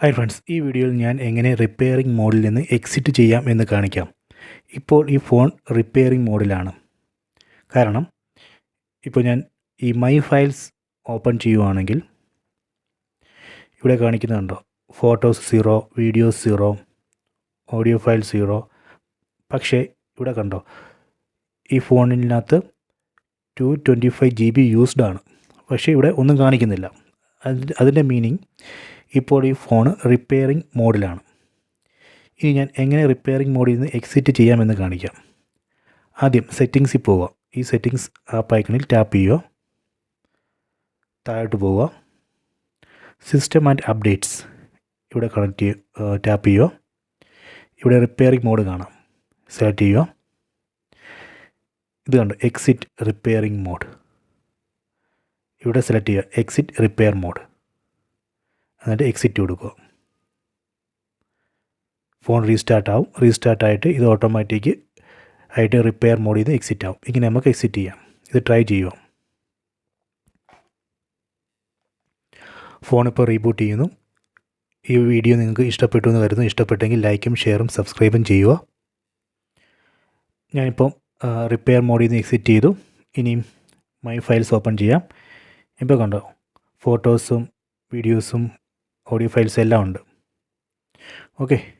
Hi friends ഈ വീഡിയോയിൽ ഞാൻ എങ്ങനെ റിപ്പയറിംഗ് മോഡിൽ നിന്ന് എക്സിറ്റ് ചെയ്യാം എന്ന് കാണിക്കാം. ഇപ്പോൾ ഈ ഫോൺ റിപ്പയറിംഗ് മോഡിലാണ് കാരണം ഇപ്പോൾ ഞാൻ ഈ മൈ ഫയൽസ് ഓപ്പൺ ചെയ്യുവാണെങ്കിൽ ഇവിടെ കാണിക്കുന്നുണ്ടോ photos zero videos zero audio file zero പക്ഷേ ഇവിടെ കണ്ടോ? ഈ ഫോണിനകത്ത് two twenty five G B used ആണ്. പക്ഷേ ഇവിടെ ഒന്നും കാണിക്കുന്നില്ല. അതിന്റെ മീനിങ് ഇപ്പോൾ ഈ ഫോൺ റിപ്പയറിംഗ് മോഡിലാണ്. ഇനി ഞാൻ എങ്ങനെ റിപ്പയറിംഗ് മോഡിൽ നിന്ന് എക്സിറ്റ് ചെയ്യാമെന്ന് കാണിക്കാം. ആദ്യം സെറ്റിങ്സിൽ പോവുക. ഈ സെറ്റിങ്സ് ആപ്പ് ഐക്കണിൽ ടാപ്പ് ചെയ്യുക. താഴോട്ട് പോവുക. സിസ്റ്റം ആൻഡ് അപ്ഡേറ്റ്സ് ഇവിടെ കണക്ട് ചെയ്യുക ടാപ്പ് ചെയ്യുക. ഇവിടെ റിപ്പയറിംഗ് മോഡ് കാണാം. സെലക്ട് ചെയ്യുക. ഇത് കണ്ടു? എക്സിറ്റ് റിപ്പയറിംഗ് മോഡ് ഇവിടെ സെലക്ട് ചെയ്യുക. എക്സിറ്റ് റിപ്പയർ മോഡ് എന്നിട്ട് എക്സിറ്റ് കൊടുക്കുക. ഫോൺ റീസ്റ്റാർട്ട് ആവും. റീസ്റ്റാർട്ട് ആയിട്ട് ഇത് ഓട്ടോമാറ്റിക് ആയിട്ട് റിപ്പയർ മോഡ് നിന്ന് എക്സിറ്റ് ആവും. ഇങ്ങനെ നമുക്ക് എക്സിറ്റ് ചെയ്യാം. ഇത് ട്രൈ ചെയ്യുക. ഫോൺ ഇപ്പോൾ റീബൂട്ട് ചെയ്യുന്നു. ഈ വീഡിയോ നിങ്ങൾക്ക് ഇഷ്ടപ്പെട്ടു എന്ന് കരുതുന്നു. ഇഷ്ടപ്പെട്ടെങ്കിൽ ലൈക്കും ഷെയറും സബ്സ്ക്രൈബും ചെയ്യുക. ഞാനിപ്പം റിപ്പയർ മോഡിൽ നിന്ന് എക്സിറ്റ് ചെയ്തു. ഇനിയും മൈ ഫയൽസ് ഓപ്പൺ ചെയ്യാം. ഇപ്പോൾ കണ്ടോ? ഫോട്ടോസും വീഡിയോസും ഓഡിയോ ഫയൽസ് എല്ലാം ഉണ്ട്. ഓക്കെ.